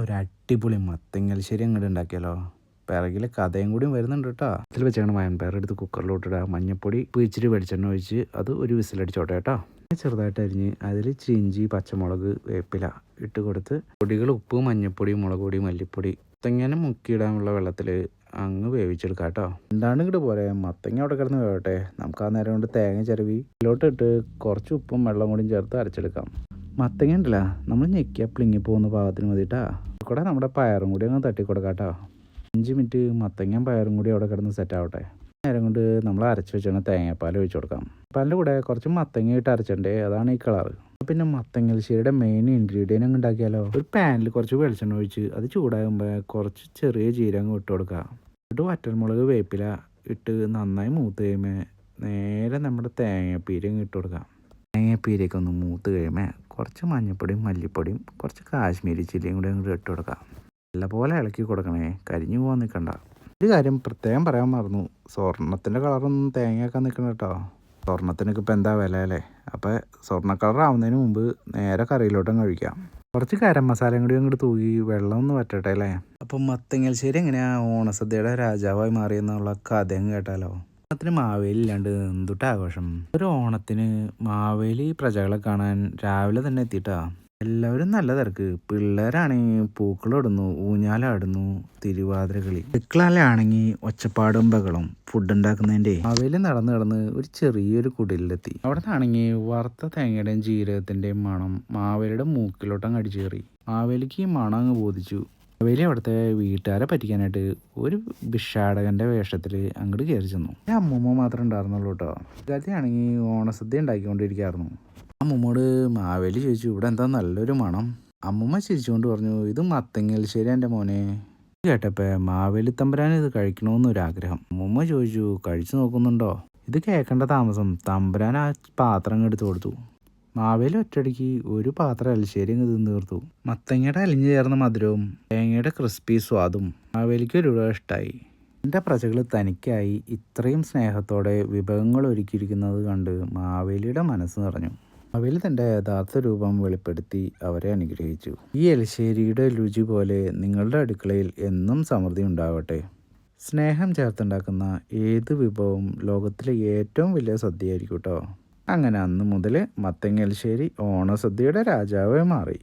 ഒരു അടിപൊളി മത്തങ്ങൽശ്ശേരി അങ്ങോട്ട് ഉണ്ടാക്കിയാലോ പിറകിലെ കഥയും കൂടി വരുന്നുണ്ട് കേട്ടോ ഇതിൽ വെച്ചാണ് വയൻപയർ എടുത്ത് കുക്കറിലോട്ടിടുക മഞ്ഞപ്പൊടി ഇച്ചിരി വെളിച്ചെണ്ണ ഒഴിച്ച് അത് ഒരു വിസിലടിച്ചോട്ടെ കേട്ടോ ചെറുതായിട്ട് അരിഞ്ഞ് അതിൽ ചിഞ്ചി പച്ചമുളക് വേപ്പില ഇട്ട് കൊടുത്ത് പൊടികൾ ഉപ്പ് മഞ്ഞപ്പൊടി മുളക് പൊടി മല്ലിപ്പൊടി മത്തങ്ങനെ മുക്കിയിടാനുള്ള വെള്ളത്തിൽ അങ്ങ് വേവിച്ചെടുക്കാം കേട്ടോ എന്താണ് ഇങ്ങോട്ട് പോരെ? മത്തങ്ങ അവിടെ കിടന്ന് വേവട്ടെ. നമുക്ക് ആ നേരം കൊണ്ട് തേങ്ങ ചിരവി ഇതിലോട്ട് ഇട്ട് കുറച്ച് ഉപ്പും വെള്ളം കൂടിയും ചേർത്ത് അരച്ചെടുക്കാം. മത്തങ്ങ ഉണ്ടല്ല. നമ്മൾ ഞെക്കിയാൽ പ്ലിങ്ങി പോകുന്ന പാകത്തിന് മതിട്ടാ കൂടെ നമ്മുടെ പയറും കൂടി അങ്ങ് തട്ടി കൊടുക്കാം കേട്ടോ അഞ്ച് മിനിറ്റ് മത്തങ്ങയും പയറും കൂടി അവിടെ കിടന്ന് സെറ്റ് ആവട്ടെ. നേരം കൊണ്ട് നമ്മൾ അരച്ച് വെച്ചാണ് തേങ്ങാപ്പാൽ ഒഴിച്ചു കൊടുക്കാം. പാലിന്റെ കൂടെ കുറച്ച് മത്തങ്ങ ഇട്ട് അരച്ചിട്ടുണ്ട്. അതാണ് ഈ കളർ പിന്നെ മത്തങ്ങൽശ്ശേരിയുടെ മെയിൻ ഇൻഗ്രീഡിയന്റ് അങ്ങ് ഉണ്ടാക്കിയാലോ? ഒരു പാനിൽ കുറച്ച് വെളിച്ചെണ്ണ ഒഴിച്ച് അത് ചൂടാകുമ്പോൾ കുറച്ച് ചെറിയ ജീരകം ഇട്ട് കൊടുക്കുക എന്നിട്ട് വറ്റൽമുളക് വേപ്പില ഇട്ട് നന്നായി മൂത്ത് കഴിയുമ്പോൾ നേരെ നമ്മുടെ തേങ്ങാപ്പീരങ്ങ് ഇട്ട് കൊടുക്കാം. തേങ്ങാപ്പീരയൊക്കെ ഒന്ന് മൂത്ത് കഴിയുമ്പോൾ കുറച്ച് മഞ്ഞൾപ്പൊടിയും മല്ലിപ്പൊടിയും കുറച്ച് കാശ്മീരി ചില്ലിയും കൂടി അങ്ങോട്ട് ഇട്ട് കൊടുക്കാം. നല്ലപോലെ ഇളക്കി കൊടുക്കണേ. കരിഞ്ഞു പോകാൻ നിൽക്കണ്ട ഒരു കാര്യം പ്രത്യേകം പറയാൻ മറന്നു. സ്വർണത്തിന്റെ കളറൊന്നും തേങ്ങയൊക്കെ നിൽക്കണം കേട്ടോ. സ്വർണത്തിനൊക്കെ ഇപ്പം എന്താ വില അല്ലേ? അപ്പോൾ സ്വർണ കളർ ആവുന്നതിന് മുമ്പ് നേരെ കറിയിലോട്ടും കഴിക്കാം. കുറച്ച് കരം മസാലയും കൂടി അങ്ങോട്ട് തൂകി വെള്ളം ഒന്ന് വറ്റട്ടെ അല്ലേ? അപ്പം മത്തങ്ങൽശ്ശേരി എങ്ങനെയാണ് ഓണസദ്യയുടെ രാജാവായി മാറിയെന്നുള്ള കഥയും കേട്ടാലോ? ഓണത്തിന് മാവേലി ഇല്ലാണ്ട് എന്തുട്ട് ആഘോഷം? ഒരു ഓണത്തിന് മാവേലി പ്രജകളെ കാണാൻ രാവിലെ തന്നെ എത്തിയിട്ടാ? എല്ലാവരും നല്ല തിരക്ക്. പിള്ളേരാണെങ്കിൽ പൂക്കളിടുന്നു ഊഞ്ഞാലാടുന്നു തിരുവാതിര കളി അടുക്കളയിലാണെങ്കിൽ ഒച്ചപ്പാടും ബഹളം ഫുഡ് ഉണ്ടാക്കുന്നതിന്റെ. അവയിൽ നടന്ന് നടന്ന് ഒരു ചെറിയൊരു കുടിലെത്തി അവിടെ നിന്നാണെങ്കിൽ വറുത്ത തേങ്ങയുടെയും ജീരകത്തിന്റെയും മണം മാവേലിയുടെ മൂക്കിലോട്ടങ്ങ് അടിച്ചു കയറി മാവേലിക്ക് ഈ മണം അങ്ങ് ബോധിച്ചു. മാവേലി അവിടുത്തെ വീട്ടുകാരെ പറ്റിക്കാനായിട്ട് ഒരു ഭിക്ഷാടകന്റെ വേഷത്തിൽ അങ്ങോട്ട് കയറി ചെന്നു. ഞാൻ അമ്മൂമ്മ മാത്രമേ ഉണ്ടായിരുന്നുള്ളൂ കേട്ടോ. ഗതിയാണെങ്കിൽ ഓണസദ്യ ഉണ്ടാക്കിക്കൊണ്ടിരിക്കുകയായിരുന്നു. അമ്മൂമ്മോട് മാവേലി ചോദിച്ചു ഇവിടെ എന്താ നല്ലൊരു മണം? അമ്മൂമ്മ ചിരിച്ചുകൊണ്ട് പറഞ്ഞു ഇത് മത്തങ്ങൽശ്ശേരി എന്റെ മോനെ. കേട്ടപ്പേ മാവേലി തമ്പുരാൻ ഇത് കഴിക്കണമെന്നൊരാഗ്രഹം. അമ്മൂമ്മ ചോദിച്ചു കഴിച്ചു നോക്കുന്നുണ്ടോ? ഇത് കേൾക്കേണ്ട താമസം തമ്പുരാൻ ആ പാത്രം എടുത്തു കൊടുത്തു. മാവേലി ഒറ്റയടിക്ക് ഒരു പാത്രം അലശ്ശേരി അങ്ങ് തിന്ന് തീർത്തു. മത്തങ്ങയുടെ അലിഞ്ഞു ചേർന്ന മധുരവും തേങ്ങയുടെ ക്രിസ്പി സ്വാദും മാവേലിക്ക് ഒരു ഇഷ്ടമായി എന്റെ പ്രജകൾ തനിക്കായി ഇത്രയും സ്നേഹത്തോടെ വിഭവങ്ങൾ ഒരുക്കിയിരിക്കുന്നത് കണ്ട് മാവേലിയുടെ മനസ്സ് നിറഞ്ഞു. മാവേലി തന്റെ യഥാർത്ഥ രൂപം വെളിപ്പെടുത്തി അവരെ അനുഗ്രഹിച്ചു. ഈ എലിശ്ശേരിയുടെ രുചി പോലെ നിങ്ങളുടെ അടുക്കളയിൽ എന്നും സമൃദ്ധി ഉണ്ടാവട്ടെ. സ്നേഹം ചേർത്തുണ്ടാക്കുന്ന ഏത് വിഭവവും ലോകത്തിലെ ഏറ്റവും വലിയ സദ്യയായിരിക്കും കേട്ടോ അങ്ങനെ അന്ന് മുതൽ മത്തങ്ങൽശ്ശേരി ഓണസദ്യയുടെ രാജാവേ മാറി.